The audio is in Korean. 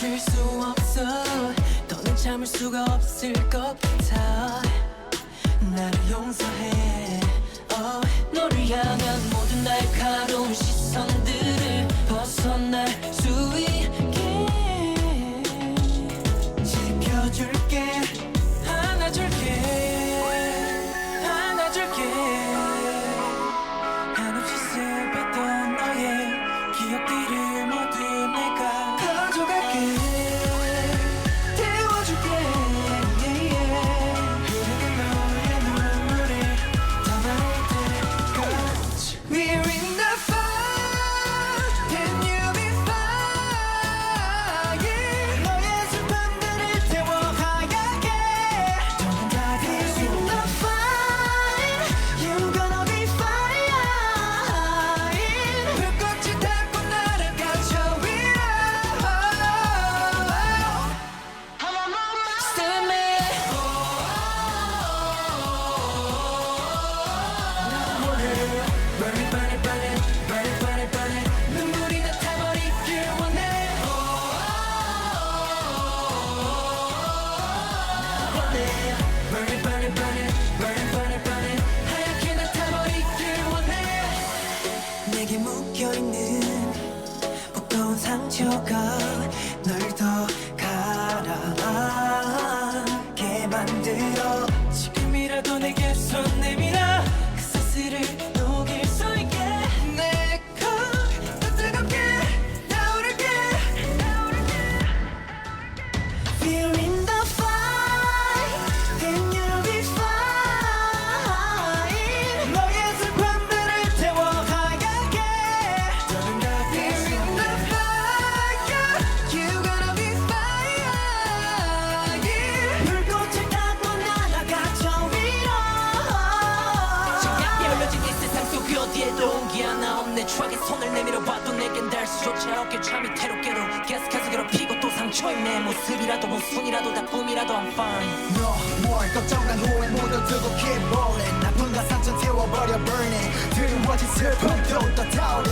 멈출 수 없어. 더는 참을 수가 없을 것 같아. 나를 용서해. oh. 너를 향한 모든 날카로운 시선들. 내게 묶여 있는 무거운 상처가 추하게 손을 내밀어 봐도 내겐 수조차 없게 잠이 태롭게도 계속해서 괴롭히고 또 상처인 내 모습이라도 모순이라도 다 꿈이라도 I'm fine. 너뭘 걱정한 후에 모두 두고 keep 나쁜가 상처 태워버려 burn it. 드리워진 슬픔도 더 타오르